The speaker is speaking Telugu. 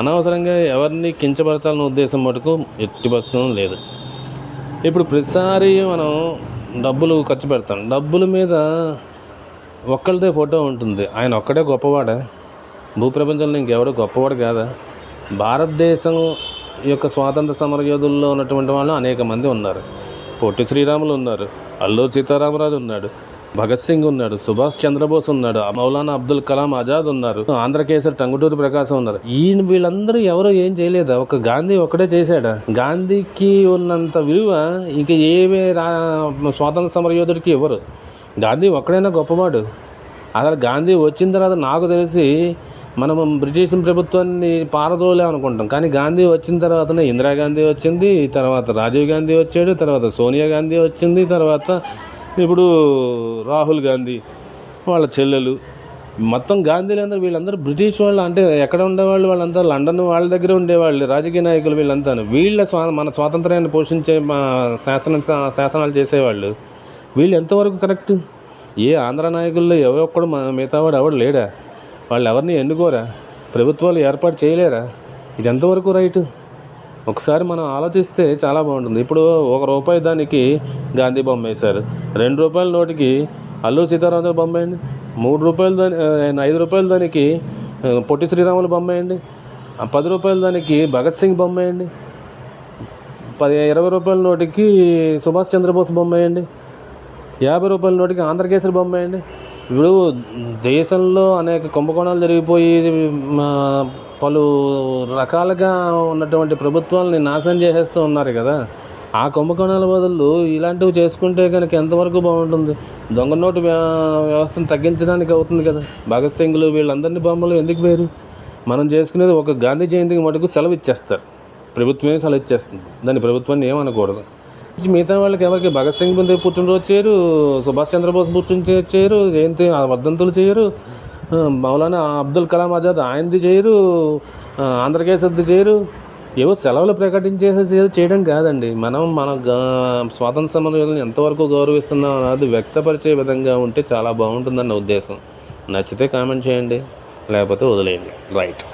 అనవసరంగా ఎవరిని కించపరచాలన్న ఉద్దేశం మటుకు ఎట్టి పరిస్థితులు లేదు. ఇప్పుడు ప్రతిసారి మనం డబ్బులు ఖర్చు పెడతాం. డబ్బుల మీద ఒక్కళ్ళదే ఫోటో ఉంటుంది. ఆయన ఒక్కడే గొప్పవాడా? భూప్రపంచంలో ఇంకెవడో గొప్పవాడు కాదా? భారతదేశం యొక్క స్వాతంత్ర సమరయోధుల్లో ఉన్నటువంటి వాళ్ళు అనేక మంది ఉన్నారు. పొట్టి శ్రీరాములు ఉన్నారు. అల్లూరు సీతారామరాజు ఉన్నాడు. భగత్ సింగ్ ఉన్నాడు సుభాష్ చంద్రబోస్ ఉన్నాడు మౌలానా అబ్దుల్ కలాం ఆజాద్ ఉన్నారు ఆంధ్రకేసరి టంగుటూరి ప్రకాశం ఉన్నారు. ఈయన వీళ్ళందరూ ఎవరు ఏం చేయలేదా? ఒక గాంధీ ఒకటే చేశాడా? గాంధీకి ఉన్నంత విలువ ఇంక ఏవే రా స్వాతంత్ర సమరయోధుడికి ఇవ్వరు. గాంధీ ఒక్కడైనా గొప్పవాడు. అసలు గాంధీ వచ్చిన తర్వాత నాకు తెలిసి మనం బ్రిటిష్ ప్రభుత్వాన్ని పారదోలే అనుకుంటాం. కానీ గాంధీ వచ్చిన తర్వాతనే ఇందిరాగాంధీ వచ్చింది తర్వాత రాజీవ్ గాంధీ వచ్చాడు తర్వాత సోనియా గాంధీ వచ్చింది తర్వాత ఇప్పుడు రాహుల్ గాంధీ వాళ్ళ చెల్లెలు మొత్తం గాంధీలందరూ వీళ్ళందరూ బ్రిటిష్ వాళ్ళు అంటే ఎక్కడ ఉండేవాళ్ళు? వాళ్ళంతా లండన్ వాళ్ళ దగ్గర ఉండేవాళ్ళు రాజకీయ నాయకులు వీళ్ళంతా వీళ్ళ స్వా మన స్వాతంత్రాన్ని పోషించే మా శాసన శాసనాలు చేసేవాళ్ళు. వీళ్ళు ఎంతవరకు కరెక్ట్? ఏ ఆంధ్ర నాయకుల్లో ఎవరొక్కడు మా మిగతా ఎవడు లేడా? వాళ్ళు ఎవరిని ఎన్నుకోరా? ప్రభుత్వాలు ఏర్పాటు చేయలేరా? ఇది ఎంతవరకు రైట్? ఒకసారి మనం ఆలోచిస్తే చాలా బాగుంటుంది. ఇప్పుడు ఒక రూపాయి దానికి గాంధీ బొమ్మ వేశారు. రెండు రూపాయల నోటికి అల్లూరి సీతారామరాజు బొమ్మ వేయండి. మూడు రూపాయలు దాని ఐదు రూపాయల దానికి పొట్టి శ్రీరాములు బొమ్మ వేయండి. పది రూపాయల దానికి భగత్ సింగ్ బొమ్మ వేయండి. పది ఇరవై రూపాయల నోటికి సుభాష్ చంద్రబోస్ బొమ్మ వేయండి. యాభై రూపాయల నోటికి ఆంధ్రకేసరి బొమ్మ వేయండి. ఇప్పుడు దేశంలో అనేక కుంభకోణాలు జరిగిపోయి మా పలు రకాలుగా ఉన్నటువంటి ప్రభుత్వాలని నాశనం చేసేస్తూ ఉన్నారు కదా. ఆ కుంభకోణాల బదులు ఇలాంటివి చేసుకుంటే కనుక ఎంతవరకు బాగుంటుంది? దొంగ నోటు వ్య- వ్యవస్థను తగ్గించడానికి అవుతుంది కదా. భగత్ సింగ్లు వీళ్ళందరినీ బొమ్మలు ఎందుకు వేరు? మనం చేసుకునేది ఒక గాంధీ జయంతికి మటుకు సెలవు ఇచ్చేస్తారు ప్రభుత్వమే సెలవు ఇచ్చేస్తుంది దాన్ని ప్రభుత్వాన్ని ఏమనకూడదు. మిగతా వాళ్ళకి ఎవరికి? భగత్ సింగ్ ముందు పుట్టినరోజు చేయరు సుభాష్ చంద్రబోస్ పుట్టినరోజు చేయరు జయంతి ఆ వర్ధంతులు చేయరు మౌలానా అబ్దుల్ కలాం ఆజాద్ ఆయనది చేయరు ఆ, చేయరు. ఏవో సెలవులు ప్రకటించేసి చేయడం కాదండి. మనం మన స్వాతంత్ర సమరయోధులను ఎంతవరకు గౌరవిస్తున్నాం అన్నది వ్యక్తపరిచే విధంగా ఉంటే చాలా బాగుంటుందన్న ఉద్దేశం. నచ్చితే కామెంట్ చేయండి లేకపోతే వదిలేయండి. రైట్.